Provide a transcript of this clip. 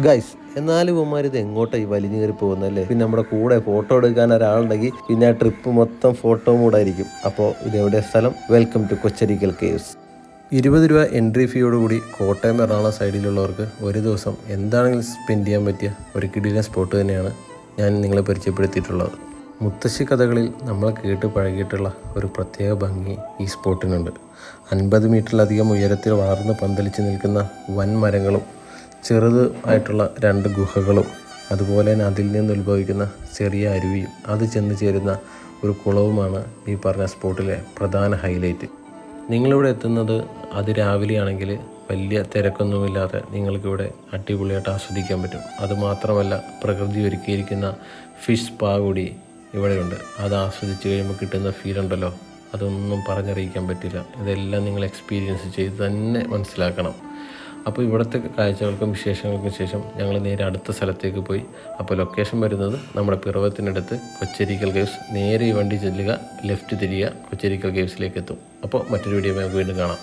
Guys എന്നാലും ഇവന്മാർ ഇത് എങ്ങോട്ടായി വലിഞ്ഞു കയറി പോകുന്നല്ലേ പിന്നെ നമ്മുടെ കൂടെ ഫോട്ടോ എടുക്കാൻ ഒരാളുണ്ടെങ്കിൽ പിന്നെ ആ ട്രിപ്പ് മൊത്തം ഫോട്ടോ മൂടായിരിക്കും അപ്പോൾ ഇതെവിടെ സ്ഥലം? വെൽക്കം ടു കൊച്ചരിക്കൽ കേവ്സ് ഇരുപത് രൂപ എൻട്രി ഫീയോടുകൂടി കോട്ടയം എറണാകുളം സൈഡിലുള്ളവർക്ക് ഒരു ദിവസം എന്താണെങ്കിലും സ്പെൻഡ് ചെയ്യാൻ പറ്റിയ ഒരു കിടിലൻ സ്പോട്ട് തന്നെയാണ് ഞാൻ നിങ്ങളെ പരിചയപ്പെടുത്തിയിട്ടുള്ളത്. മുത്തശ്ശി കഥകളിൽ നമ്മൾ കേട്ട് പഴകിയിട്ടുള്ള ഒരു പ്രത്യേക ഭംഗി ഈ സ്പോട്ടിനുണ്ട് അൻപത് മീറ്ററിലധികം ഉയരത്തിൽ വളർന്ന് പന്തലിച്ച് നിൽക്കുന്ന വൻ മരങ്ങളും ചെറുത് ആയിട്ടുള്ള രണ്ട് ഗുഹകളും അതുപോലെ തന്നെ അതിൽ നിന്ന് ഉത്ഭവിക്കുന്ന ചെറിയ അരുവിയും അത് ചെന്ന് ചേരുന്ന ഒരു കുളവുമാണ് ഈ പറഞ്ഞ സ്പോട്ടിലെ പ്രധാന ഹൈലൈറ്റ്. നിങ്ങളിവിടെ എത്തുന്നത് അത് രാവിലെയാണെങ്കിൽ വലിയ തിരക്കൊന്നുമില്ലാതെ നിങ്ങൾക്കിവിടെ അടിപൊളിയായിട്ട് ആസ്വദിക്കാൻ പറ്റും. അതുമാത്രമല്ല പ്രകൃതി ഒരുക്കിയിരിക്കുന്ന ഫിഷ് സ്പാ കൂടി ഇവിടെയുണ്ട്. അത് ആസ്വദിച്ച് കഴിയുമ്പോൾ കിട്ടുന്ന ഫീൽ ഉണ്ടല്ലോ. അതൊന്നും പറഞ്ഞറിയിക്കാൻ പറ്റില്ല. ഇതെല്ലാം നിങ്ങൾ എക്സ്പീരിയൻസ് ചെയ്ത് തന്നെ മനസ്സിലാക്കണം. അപ്പോൾ ഇവിടുത്തെ കാഴ്ചകൾക്കും വിശേഷങ്ങൾക്കും ശേഷം ഞങ്ങൾ നേരെ അടുത്ത സ്ഥലത്തേക്ക് പോയി. അപ്പോൾ ലൊക്കേഷൻ വരുന്നത് നമ്മുടെ പിറവത്തിനടുത്ത് കൊച്ചരിക്കൽ കേവ്സ് നേരെ ഈ വണ്ടി ചെല്ലുക ലെഫ്റ്റ് തിരിയുക കൊച്ചരിക്കൽ കേവ്സിലേക്ക് എത്തും. അപ്പോൾ മറ്റൊരു വീഡിയോ നമുക്ക് വീണ്ടും കാണാം.